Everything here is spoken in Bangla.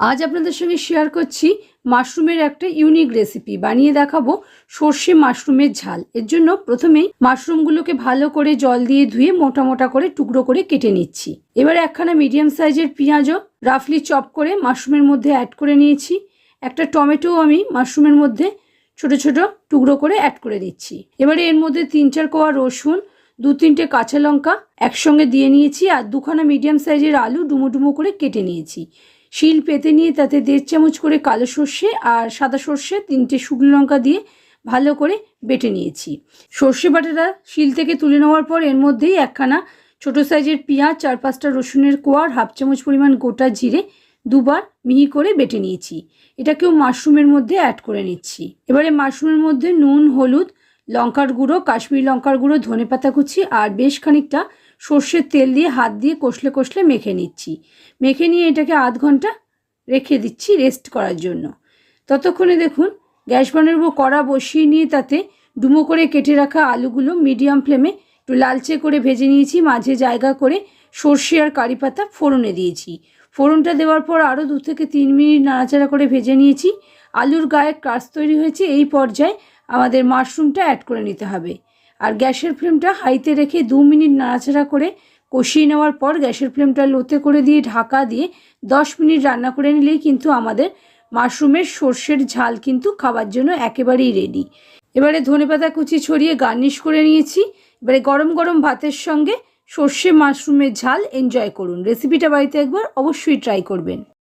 আজ আপনাদের সঙ্গে শেয়ার করছি মাশরুমের একটা ইউনিক রেসিপি বানিয়ে দেখাবো সর্ষে মাশরুমের ঝাল। এর জন্য প্রথমেই মাশরুমগুলোকে ভালো করে জল দিয়ে ধুয়ে মোটা মোটা করে টুকরো করে কেটে নিচ্ছি। এবার একখানা মিডিয়াম সাইজের পেঁয়াজও রাফলি চপ করে মাশরুমের মধ্যে অ্যাড করে নিয়েছি। একটা টমেটো আমি মাশরুমের মধ্যে ছোট ছোট টুকরো করে অ্যাড করে দিচ্ছি। এবারে এর মধ্যে তিন চার কোয়া রসুন দু তিনটে কাঁচা লঙ্কা একসঙ্গে দিয়ে নিয়েছি আর দুখানা মিডিয়াম সাইজের আলু ডুমো ডুমো করে কেটে নিয়েছি। শিল পেতে নিয়ে তাতে দেড় চামচ করে কালো সর্ষে আর সাদা সর্ষে, তিনটে শুকনো লঙ্কা দিয়ে ভালো করে বেটে নিয়েছি। সর্ষে বাটাটা শিল থেকে তুলে নেওয়ার পর এর মধ্যেই একখানা ছোট সাইজের পেঁয়াজ, চার পাঁচটা রসুনের কোয়ার, হাফ চামচ পরিমাণ গোটা জিরে দুবার মিহি করে বেটে নিয়েছি। এটাকেও মাশরুমের মধ্যে অ্যাড করে নিচ্ছি। এবারে মাশরুমের মধ্যে নুন, হলুদ, লঙ্কার গুঁড়ো, কাশ্মীরি লঙ্কার গুঁড়ো ধনে পাতা কুচি আর বেশ খানিকটা সর্ষের তেল দিয়ে হাত দিয়ে কষলে কষলে মেখে নিচ্ছি। মেখে নিয়ে এটাকে আধ ঘণ্টা রেখে দিচ্ছি রেস্ট করার জন্য। ততক্ষণে দেখুন, গ্যাস বানাবো কড়া বসিয়ে নিয়ে তাতে ডুমো করে কেটে রাখা আলুগুলো মিডিয়াম ফ্লেমে একটু লালচে করে ভেজে নিয়েছি, মাঝে জায়গা করে সর্ষে আর কারি পাতা ফোড়নে দিয়েছি। ফোড়নটা দেওয়ার পর আরও দু থেকে তিন মিনিট নাড়াচাড়া করে ভেজে নিয়েছি। আলুর গায়ে কাজ তৈরি হয়েছে, এই পর্যায়ে আমাদের মাশরুমটা অ্যাড করে নিতে হবে। আর গ্যাসের ফ্লেমটা হাইতে রেখে দু মিনিট নাড়াচাড়া করে কষিয়ে নেওয়ার পর গ্যাসের ফ্লেমটা লোতে করে দিয়ে ঢাকা দিয়ে দশ মিনিট রান্না করে নিলেই কিন্তু আমাদের মাশরুমের সর্ষের ঝাল কিন্তু খাবার জন্য একেবারেই রেডি এবারে ধনেপাতা কুচি ছড়িয়ে গার্নিশ করে নিয়েছি। এবারে গরম গরম ভাতের সঙ্গে সর্ষে মাশরুমের ঝাল এনজয় করুন। রেসিপিটা বাড়িতে একবার অবশ্যই ট্রাই করবেন।